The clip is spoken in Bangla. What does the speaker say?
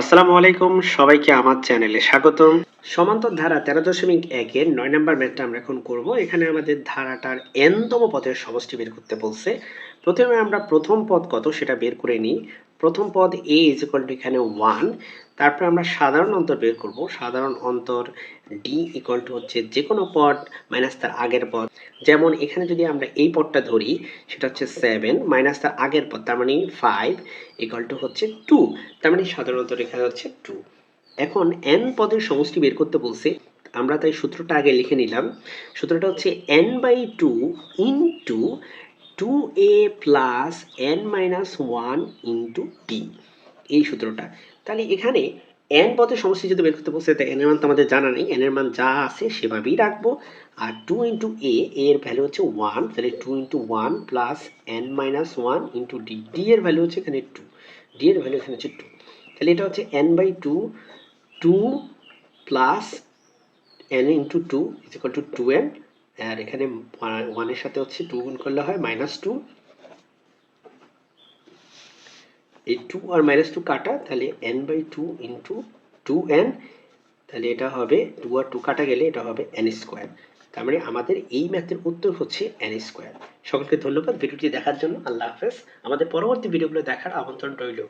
আসসালামু আলাইকুম, সবাইকে আমার চ্যানেলে স্বাগতম। সমান্তর ধারা তেরো দশমিক একের নয় নম্বর ম্যাথটা আমরা এখন করব। এখানে আমাদের ধারাটার এনতম পদের সমষ্টি বের করতে বলছে। প্রথমে আমরা প্রথম পদ কত সেটা বের করে নিই। প্রথম পদ এ ইজ ইকুয়াল টু এখানে ওয়ান তারপর আমরা সাধারণ অন্তর বের করব। সাধারণ অন্তর ডি ইকুয়াল টু হচ্ছে যে কোনো পদ মাইনাস তার আগের পদ। যেমন এখানে যদি আমরা এই পদটা ধরি, সেটা হচ্ছে সেভেন মাইনাস তার আগের পদ, তার মানে ফাইভ ইকুয়াল টু হচ্ছে টু তার মানে সাধারণ অন্তর এখানে হচ্ছে টু এখন এন পদের সমষ্টি বের করতে বলছে, আমরা তাই সূত্রটা আগে লিখে নিলাম। সূত্রটা হচ্ছে n by two into two a plus n minus one into d এই সূত্রটা। তাহলে এখানে এন পদের সমষ্টি যদি বের করতে বলছে তাই এন এর মান তো আমাদের জানা নেই। এন এর মান যা আছে সেভাবেই রাখব। আর টু ইন্টু এ এর ভ্যালু হচ্ছে ওয়ান তাহলে two into one plus n minus one into d d এর ভ্যালু হচ্ছে এখানে টু ডি এর ভ্যালু এখানে হচ্ছে টু তাহলে এটা হচ্ছে n by two two plus n into two is equal to two n আর এখানে ওয়ানের সাথে হচ্ছে টু গুণ করলে হয় মাইনাস টু এই টু আর মাইনাস টু কাটা, তাহলে n by two into two n তাহলে এটা হবে টু আর টু কাটা গেলে এটা হবে এন স্কোয়ার তার মানে আমাদের এই ম্যাথের উত্তর হচ্ছে এন স্কোয়ার সকলকে ধন্যবাদ ভিডিওটি দেখার জন্য। আল্লাহ হাফেজ। আমাদের পরবর্তী ভিডিওগুলো দেখার আমন্ত্রণ রইল।